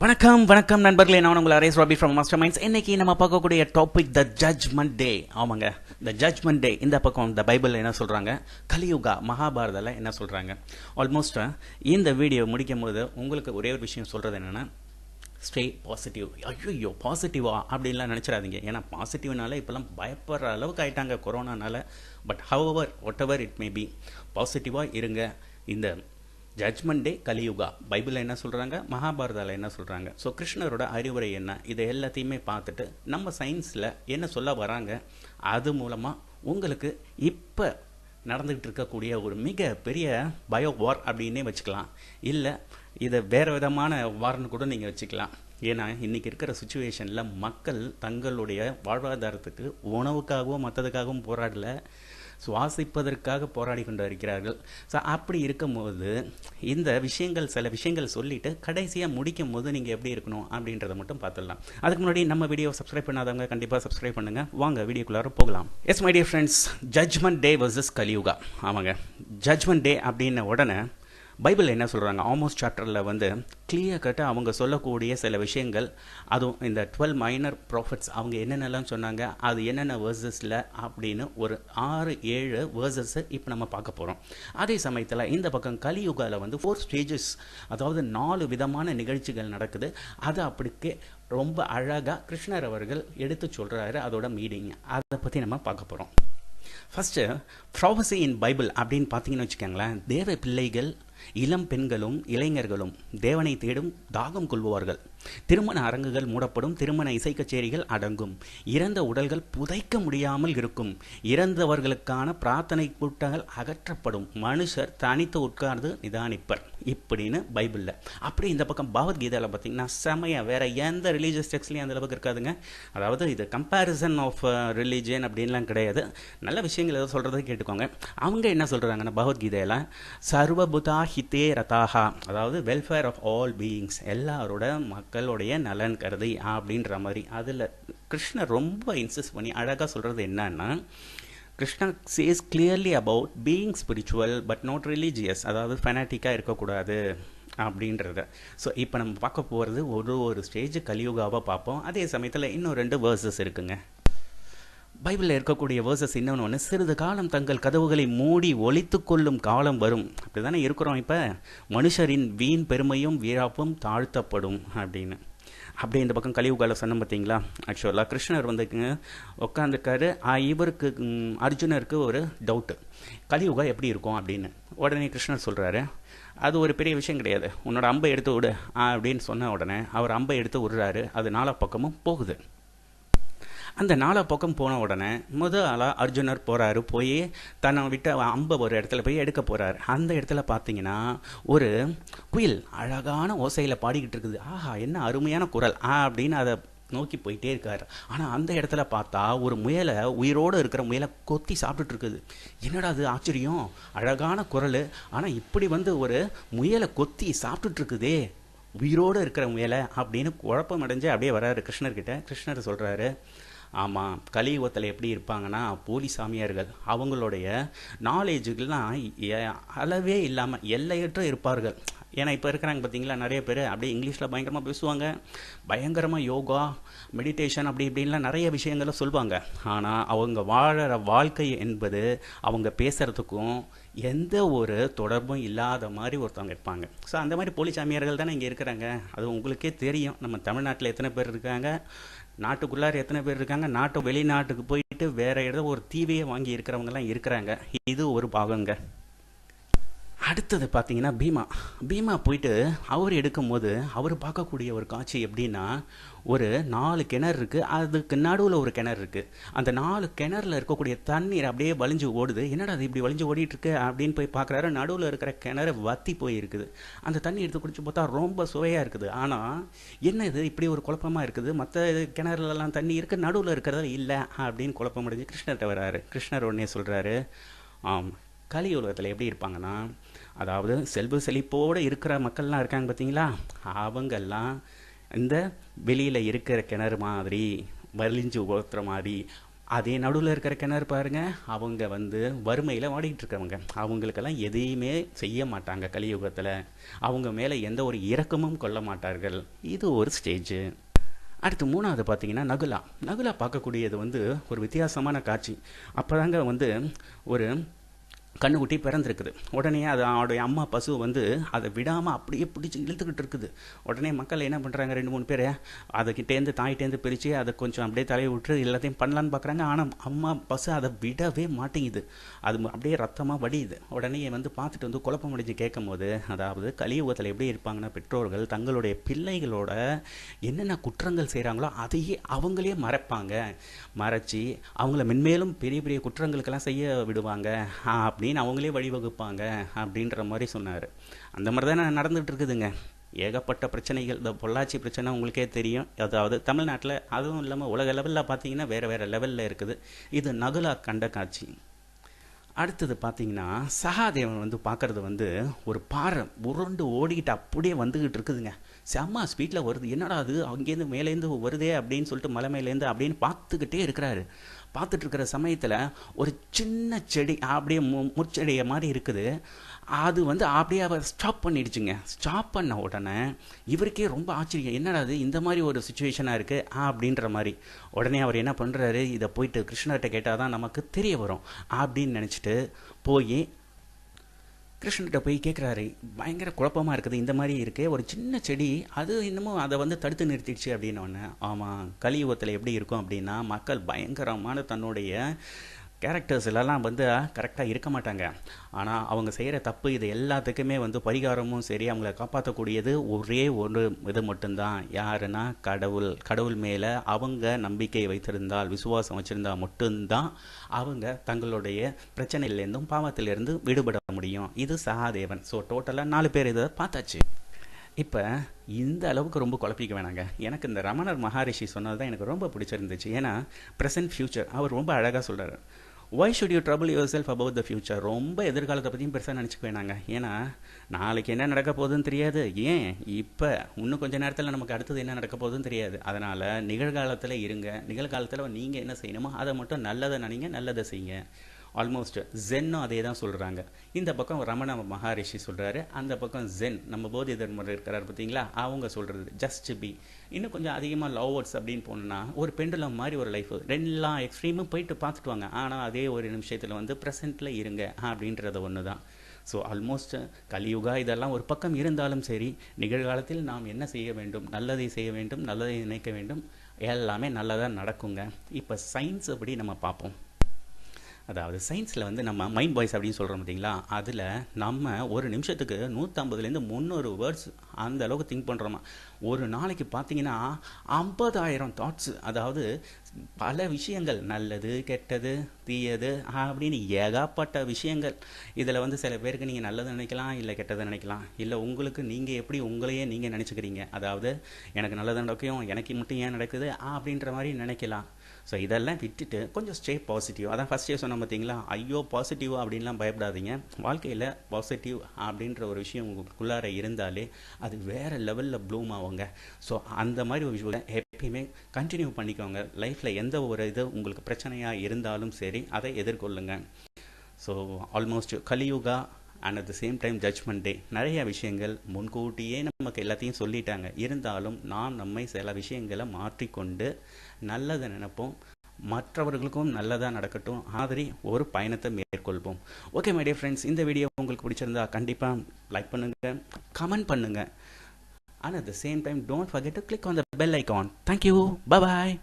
வணக்கம் வணக்கம் நண்பர்களே. நான் உங்கள் அரேஸ் ராபி ஃப்ரம் மாஸ்டர் மைண்ட்ஸ் இன்னைக்கு நம்ம பார்க்கக்கூடிய டாபிக் த ஜட்ஜ்மெண்ட் டே ஆமாங்க த ஜட்ஜ்மெண்ட் டே இந்த பக்கம் இந்த பைபிளில் என்ன சொல்கிறாங்க கலியுகா மகாபாரதில் என்ன சொல்கிறாங்க ஆல்மோஸ்ட் இந்த வீடியோ முடிக்கும் போது உங்களுக்கு ஒரே ஒரு விஷயம் சொல்கிறது என்னென்னா ஸ்டே பாசிட்டிவ் ஐயோ பாசிட்டிவா அப்படின்லாம் நினச்சிடாதீங்க. ஏன்னா பாசிட்டிவ்னால இப்போல்லாம் பயப்படுற அளவுக்கு ஆயிட்டாங்க கொரோனானால பட் ஹவவர் ஒட் எவர் இட் மே பி பாசிட்டிவாக இருங்க. இந்த ஜட்மெண்ட் டே கலியுகா பைபிளில் என்ன சொல்கிறாங்க மகாபாரதாவில் என்ன சொல்கிறாங்க ஸோ கிருஷ்ணரோட அறிவுரை என்ன? இதை எல்லாத்தையுமே பார்த்துட்டு நம்ம சயின்ஸில் என்ன சொல்ல வராங்க? அது மூலமாக உங்களுக்கு இப்போ நடந்துகிட்டு இருக்கக்கூடிய ஒரு மிக பெரிய பயோ வார் அப்படின்னே வச்சுக்கலாம். இல்லை இதை வேறு விதமான வார்னு கூட நீங்கள் வச்சுக்கலாம். ஏன்னா இன்றைக்கி இருக்கிற சுச்சுவேஷனில் மக்கள் தங்களுடைய வாழ்வாதாரத்துக்கு உணவுக்காகவும் மற்றதுக்காகவும் போராடல. சுவாசிப்பதற்காக போராடி கொண்டு இருக்கிறார்கள் ஸோ அப்படி இருக்கும்போது இந்த விஷயங்கள் சில விஷயங்கள் சொல்லிட்டு கடைசியாக முடிக்கும் போது நீங்கள் எப்படி இருக்கணும் அப்படின்றத மட்டும் பார்த்துடலாம். அதுக்கு முன்னாடி நம்ம வீடியோ சப்ஸ்கிரைப் பண்ணாதவங்க கண்டிப்பாக சப்ஸ்கிரைப் பண்ணுங்கள் வாங்க வீடியோக்குள்ளார போகலாம். Yes my dear friends judgement day versus Kaliyuga ஆமாங்க. ஜட்ஜ்மெண்ட் டே அப்படின்ன உடனே பைபிள் என்ன சொல்கிறாங்க ஆல்மோஸ்ட் சாப்டரில் வந்து கிளியர் கட்டாக அவங்க சொல்லக்கூடிய சில விஷயங்கள் அதுவும் இந்த டுவெல் மைனர் ப்ராஃபிட்ஸ் அவங்க என்னென்னலாம் சொன்னாங்க அது என்னென்ன வேர்சஸில் அப்படின்னு ஒரு ஆறு ஏழு வேர்சஸை இப்போ நம்ம பார்க்க போகிறோம் அதே சமயத்தில் இந்த பக்கம் கலியுகாவில் வந்து ஃபோர் ஸ்டேஜஸ் அதாவது நாலு விதமான நிகழ்ச்சிகள் நடக்குது. அது அப்படிக்கே ரொம்ப அழகாக கிருஷ்ணர் அவர்கள் எடுத்து சொல்கிறாரு அதோட மீடிங் அதை பற்றி நம்ம பார்க்க போகிறோம் ஃபஸ்ட்டு ப்ராஃபஸி இன் பைபிள் அப்படின்னு பார்த்தீங்கன்னு வச்சுக்கோங்களேன் தேவ பிள்ளைகள் இளம் பெண்களும் இளைஞர்களும் தேவனை தேடும் தாகம் கொள்வார்கள். திருமண அரங்குகள் மூடப்படும் திருமண இசை கச்சேரிகள் அடங்கும். இறந்த உடல்கள் புதைக்க முடியாமல் இருக்கும். இறந்தவர்களுக்கான பிரார்த்தனை கூட்டங்கள் அகற்றப்படும். மனுஷர் தனித்து உட்கார்ந்து நிதானிப்பர். இப்படின்னு பைபிளில். அப்படி இந்த பக்கம் பகவத்கீதையில் பார்த்தீங்கன்னா செமையா வேற எந்த ரிலீஜியஸ் டெக்ஸ்ட்லையும் அந்த அளவுக்கு இருக்காதுங்க. அதாவது இது கம்பேரிசன் ஆஃப் ரிலீஜியன் அப்படின்லாம் கிடையாது. நல்ல விஷயங்கள் ஏதோ சொல்கிறத கேட்டுக்கோங்க. அவங்க என்ன சொல்கிறாங்கன்னா பகவத்கீதையில் சர்வபுதா ஹிதே ரதாஹா. அதாவது வெல்ஃபேர் ஆஃப் ஆல் பீயிங்ஸ் எல்லாரோட மக்களுடைய நலன் கருதி அப்படின்ற மாதிரி. அதில் கிருஷ்ணர் ரொம்ப இன்சிஸ்ட் பண்ணி அழகாக சொல்கிறது என்னன்னா Krishna says clearly about being spiritual but not religious அதாவது ஃபெனாட்டிக்காக இருக்கக்கூடாது அப்படின்றத. ஸோ இப்போ நம்ம பார்க்க போகிறது ஒரு ஒரு ஸ்டேஜ் கலியுகாவாக பார்ப்போம். அதே சமயத்தில் இன்னும் ரெண்டு வேர்சஸ் இருக்குங்க. பைபிளில் இருக்கக்கூடிய வேர்சஸ் இன்னொன்று ஒன்று சிறிது காலம் தங்கள் கதவுகளை மூடி ஒழித்து கொள்ளும் காலம் வரும். அப்படி தானே இருக்கிறோம் இப்போ? மனுஷரின் வீண் பெருமையும் வீராப்பும் தாழ்த்தப்படும் அப்படின்னு. அப்படி இந்த பக்கம் கலியுகால சொன்னோம் பார்த்தீங்களா? ஆக்சுவலாக கிருஷ்ணர் வந்துக்குங்க உட்காந்துருக்காரு இவருக்கு அர்ஜுனருக்கு ஒரு டவுட்டு கலியுகா எப்படி இருக்கும் அப்படின்னு. உடனே கிருஷ்ணர் சொல்கிறாரு அது ஒரு பெரிய விஷயம் கிடையாது. உன்னோட அம்பை எடுத்து விடு. அப்படின்னு சொன்ன உடனே அவர் அம்பை எடுத்து விடுறாரு. அது நாலா பக்கமும் போகுது. அந்த நாலா பக்கம் போன உடனே முத ஆளாக அர்ஜுனர் போகிறாரு போய் தன்னை விட்டு அம்பை ஒரு இடத்துல போய் எடுக்க போகிறாரு அந்த இடத்துல பார்த்தீங்கன்னா ஒரு குயில் அழகான ஓசையில் பாடிக்கிட்டு இருக்குது. ஆஹா என்ன அருமையான குரல் ஆ அப்படின்னு அதை நோக்கி போயிட்டே இருக்காரு. ஆனால் அந்த இடத்துல பார்த்தா ஒரு முயலை உயிரோடு இருக்கிற முயலை கொத்தி சாப்பிட்டுட்டு இருக்குது. என்னடா அது ஆச்சரியம்? அழகான குரல். ஆனால் இப்படி வந்து ஒரு முயலை கொத்தி சாப்பிட்டுட்டு இருக்குதே. உயிரோடு இருக்கிற முயலை அப்படின்னு குழப்பம் அடைஞ்சு அப்படியே வராரு கிருஷ்ணர்கிட்ட. கிருஷ்ணர் சொல்கிறாரு ஆமாம் கலியுகத்தில் எப்படி இருப்பாங்கன்னா போலி சாமியார்கள் அவங்களுடைய நாலேஜுக்கெல்லாம் அளவே இல்லாமல் எல்லையற்ற இருப்பார்கள். ஏன்னா இப்போ இருக்கிறாங்க பார்த்தீங்களா நிறைய பேர். அப்படியே இங்கிலீஷில் பயங்கரமாக பேசுவாங்க. பயங்கரமாக யோகா மெடிடேஷன் அப்படி இப்படின்லாம் நிறைய விஷயங்களை சொல்லுவாங்க. ஆனால் அவங்க வாழற வாழ்க்கை என்பது அவங்க பேசுகிறதுக்கும் எந்த ஒரு தொடர்பும் இல்லாத மாதிரி ஒருத்தவங்க இருப்பாங்க. ஸோ அந்த மாதிரி போலி சாமியார்கள் தானே இங்கே இருக்கிறாங்க. அது உங்களுக்கே தெரியும். நம்ம தமிழ்நாட்டில் எத்தனை பேர் இருக்காங்க? நாட்டுக்குள்ளார எத்தனை பேர் இருக்காங்க? நாட்டு வெளிநாட்டுக்கு போயிட்டு வேறு ஏதோ ஒரு தீவையை வாங்கி இருக்கிறவங்கலாம் இருக்கிறாங்க. இது ஒரு பாகங்க. அடுத்தது பார்த்தீங்கன்னா பீமா. பீமா போயிட்டு அவர் எடுக்கும்போது அவர் பார்க்கக்கூடிய ஒரு காட்சி எப்படின்னா ஒரு நாலு கிணறு இருக்குது அதுக்கு நடுவில் ஒரு கிணறு இருக்குது அந்த நாலு கிணறுல இருக்கக்கூடிய தண்ணீர் அப்படியே வலிஞ்சு ஓடுது. என்னடா அது இப்படி வலிஞ்சு ஓடிட்டுருக்கு அப்படின்னு போய் பார்க்குறாரு. நடுவில் இருக்கிற கிணறு வத்தி போயிருக்குது அந்த தண்ணி எடுத்து குடிச்சு பார்த்தா ரொம்ப சுவையாக இருக்குது. ஆனால் என்ன இது? இப்படி ஒரு குழப்பமாக இருக்குது. மற்ற கிணறுலலாம் தண்ணி இருக்குது நடுவில் இருக்கிறதா இல்லை அப்படின்னு குழப்பம் முடிஞ்சு கிருஷ்ணர்கிட்ட வர்றாரு கிருஷ்ணர் உடனே சொல்கிறாரு கலி கலியுலகத்தில் எப்படி இருப்பாங்கன்னா அதாவது செல்வ செழிப்போடு இருக்கிற மக்கள்லாம் இருக்காங்க பார்த்தீங்களா? அவங்கெல்லாம் இந்த வெளியில் இருக்கிற கிணறு மாதிரி வலிஞ்சு ஓத்துற மாதிரி அதே நடுவில் இருக்கிற கிணறு பாருங்கள் அவங்க வந்து வறுமையில் வாடிக்கிட்டு அவங்களுக்கெல்லாம் எதையுமே செய்ய மாட்டாங்க கலியுகத்தில் அவங்க மேலே எந்த ஒரு இரக்கமும் கொள்ள மாட்டார்கள். இது ஒரு ஸ்டேஜு அடுத்து மூணாவது பார்த்தீங்கன்னா நகுலா. நகுலா பார்க்கக்கூடியது வந்து ஒரு வித்தியாசமான காட்சி. அப்போதாங்க வந்து ஒரு கண்ணுக்குட்டி பிறந்திருக்குது. உடனே அது அவருடைய அம்மா பசு வந்து அதை விடாமல் அப்படியே பிடிச்சி இழுத்துக்கிட்டு இருக்குது. உடனே மக்கள் என்ன பண்ணுறாங்க ரெண்டு மூணு பேர்? அதைக்கிட்டேருந்து தாய்கிட்டேருந்து பிரித்து அதை கொஞ்சம் அப்படியே தலையை விட்டு எல்லாத்தையும் பண்ணலான்னு பார்க்குறாங்க. ஆனால் அம்மா பசு அதை விடவே மாட்டேங்குது. அது அப்படியே ரத்தமாக வடியுது. உடனே வந்து பார்த்துட்டு வந்து குழப்பம் அடைஞ்சு கேட்கும் போது அதாவது கலியுகத்தில் எப்படி இருப்பாங்கன்னா பெற்றோர்கள் தங்களுடைய பிள்ளைகளோட என்னென்ன குற்றங்கள் செய்கிறாங்களோ அதையே அவங்களே மறைப்பாங்க. மறைச்சி அவங்கள மென்மேலும் பெரிய பெரிய குற்றங்களுக்கெல்லாம் செய்ய விடுவாங்க. அப்படி அப்படின்னு அவங்களே வழிவகுப்பாங்க அப்படின்ற மாதிரி சொன்னார். அந்த மாதிரி தான் நடந்துகிட்டு இருக்குதுங்க ஏகப்பட்ட பிரச்சனைகள் இந்த பொள்ளாச்சி பிரச்சனை உங்களுக்கே தெரியும். அதாவது தமிழ்நாட்டில் அதுவும் இல்லாமல் உலக லெவலில் பார்த்தீங்கன்னா வேறு வேறு லெவலில் இருக்குது. இது நகுலா கண்ட காட்சி. அடுத்தது பார்த்தீங்கன்னா சகாதேவன் வந்து பார்க்குறது வந்து ஒரு பாறை உருண்டு ஓடிக்கிட்டு அப்படியே வந்துக்கிட்டு இருக்குதுங்க செம்ம ஸ்பீட்டில் வருது. என்னடா அது? அங்கேருந்து மேலேருந்து வருதே அப்படின்னு சொல்லிட்டு மலை மேலேருந்து அப்படின்னு பார்த்துக்கிட்டே இருக்கிறாரு. பார்த்துட்டு இருக்கிற சமயத்தில் ஒரு சின்ன செடி அப்படியே மு முற்செடிய மாதிரி இருக்குது. அது வந்து அப்படியே அவர் ஸ்டாப் பண்ணிடுச்சுங்க. ஸ்டாப் பண்ண உடனே இவருக்கே ரொம்ப ஆச்சரியம். என்னடா அது இந்த மாதிரி ஒரு சுச்சுவேஷனாக இருக்குது அப்படின்ற மாதிரி. உடனே அவர் என்ன பண்ணுறாரு இதை போயிட்டு கிருஷ்ணர்கிட்ட கேட்டால் தான் நமக்கு தெரிய வரும் அப்படின்னு நினச்சிட்டு போய் கிருஷ்ணகிட்ட போய் கேட்குறாரு பயங்கர குழப்பமாக இருக்குது இந்த மாதிரி இருக்குது ஒரு சின்ன செடி அது இன்னமும் அதை வந்து தடுத்து நிறுத்திடுச்சு. அப்படின்னு ஆமாம் கலியுகத்தில் எப்படி இருக்கும் அப்படின்னா மக்கள் பயங்கரமான தன்னுடைய கேரக்டர்ஸ் எல்லாம் வந்து கரெக்டாக இருக்க மாட்டாங்க. ஆனால் அவங்க செய்கிற தப்பு இது எல்லாத்துக்குமே வந்து பரிகாரமும் சரி அவங்கள காப்பாற்றக்கூடியது ஒரே ஒரு இது மட்டும்தான். யாருன்னா கடவுள் கடவுள் மேலே அவங்க நம்பிக்கை வைத்திருந்தால் விசுவாசம் வச்சுருந்தால் மட்டும்தான் அவங்க தங்களுடைய பிரச்சனையிலேருந்தும் பாவத்திலேருந்து விடுபட முடியும். இது சகாதேவன். ஸோ டோட்டலாக நாலு பேர் இதை பார்த்தாச்சு. இப்போ இந்த அளவுக்கு ரொம்ப குழப்பிக்க வேணாங்க. எனக்கு இந்த ரமணர் மகாரிஷி சொன்னது தான் எனக்கு ரொம்ப பிடிச்சிருந்துச்சு. ஏன்னா ப்ரெசன்ட் ஃப்யூச்சர் அவர் ரொம்ப அழகாக சொல்கிறார் why should you trouble yourself about the future ரொம்ப எதிர்காலத்தை பற்றியும் பெருசாக நினச்சிக்க வேணாங்க. ஏன்னா நாளைக்கு என்ன நடக்க போகுதுன்னு தெரியாது. ஏன்? இப்போ இன்னும் கொஞ்ச நேரத்தில் நமக்கு அடுத்தது என்ன நடக்க போகுதுன்னு தெரியாது. அதனால் நிகழ்காலத்தில் இருங்க. நிகழ்காலத்தில் நீங்கள் என்ன செய்யணுமோ அதை மட்டும் நல்லதை நினைங்க நல்லதை செய்யுங்க. ஆல்மோஸ்ட் ஜென்னும் அதே தான் சொல்கிறாங்க இந்த பக்கம் ரமண மகாரிஷி சொல்கிறாரு அந்த பக்கம் ஜென் நம்ம போதி தர்மர் இருக்கிறார் பார்த்தீங்களா? அவங்க சொல்கிறது ஜஸ்ட் பி இன்னும் கொஞ்சம் அதிகமாக லவ் வேர்ட்ஸ் அப்படின்னு போனோம்னா ஒரு பெண்டுலம் மாதிரி ஒரு லைஃப் ரெண்டெல்லா எக்ஸ்ட்ரீமும் போயிட்டு பார்த்துட்டு வாங்க ஆனால் அதே ஒரு நிமிஷத்தில் வந்து ப்ரெசென்ட்டில் இருங்க அப்படின்றது ஒன்று தான் ஸோ ஆல்மோஸ்ட் கலியுகா இதெல்லாம் ஒரு பக்கம் இருந்தாலும் சரி நிகழ்காலத்தில் நாம் என்ன செய்ய வேண்டும்? நல்லதை செய்ய வேண்டும் நல்லதை நினைக்க வேண்டும். எல்லாமே நல்லதாக நடக்குங்க. இப்போ சயின்ஸ் அப்படி நம்ம பார்ப்போம். அதாவது சயின்ஸில் வந்து நம்ம மைண்ட் வாய்ஸ் அப்படின்னு சொல்கிறோம் பார்த்தீங்களா? அதில் நம்ம ஒரு நிமிஷத்துக்கு நூற்றம்பதுலேருந்து முந்நூறு வேர்ட்ஸ் அந்த அளவுக்கு திங்க் பண்ணுறோமா ஒரு நாளைக்கு பார்த்தீங்கன்னா ஐம்பதாயிரம் தாட்ஸு அதாவது பல விஷயங்கள் நல்லது கெட்டது தீயது அப்படின்னு ஏகப்பட்ட விஷயங்கள். இதில் வந்து சில பேருக்கு நீங்கள் நல்லது நினைக்கலாம் இல்லை கெட்டதை நினைக்கலாம். இல்லை உங்களுக்கு நீங்கள் எப்படி உங்களையே நீங்கள் நினச்சிக்கிறீங்க? அதாவது எனக்கு நல்லது நடக்கும் எனக்கு மட்டும் ஏன் நடக்குது? அப்படின்ற மாதிரி நினைக்கலாம். ஸோ இதெல்லாம் விட்டுட்டு கொஞ்சம் ஸ்டே பாசிட்டிவ் அதான் ஃபஸ்ட்டே சொன்ன பார்த்தீங்களா ஐயோ பாசிட்டிவ் அப்படின்லாம் பயப்படாதீங்க. வாழ்க்கையில் பாசிட்டிவ் அப்படின்ற ஒரு விஷயம் உங்களுக்குள்ளார இருந்தாலே அது வேறு லெவலில் ப்ளூம் ஆகுங்க. ஸோ அந்த மாதிரி ஒரு விஷயம் எப்பயுமே கண்டினியூ பண்ணிக்கோங்க. லைஃப்பில் எந்த ஒரு இது உங்களுக்கு பிரச்சனையாக இருந்தாலும் சரி அதை எதிர்கொள்ளுங்க. So almost Kaliyuga and at the same time judgement day நிறைய விஷயங்கள் முன்கூட்டியே நமக்கு எல்லாத்தையும் சொல்லிட்டாங்க. இருந்தாலும் நாம் நம்மை சில விஷயங்களை மாற்றிக்கொண்டு நல்லதை நினைப்போம். மற்றவர்களுக்கும் நல்லதாக நடக்கட்டும். மாதிரி ஒரு பயணத்தை மேற்கொள்வோம். ஓகே மை டியர் ஃப்ரெண்ட்ஸ் இந்த வீடியோ உங்களுக்கு பிடிச்சிருந்தா கண்டிப்பாக லைக் பண்ணுங்கள் கமெண்ட் பண்ணுங்கள் and at the same time don't forget to click on the bell icon thank you bye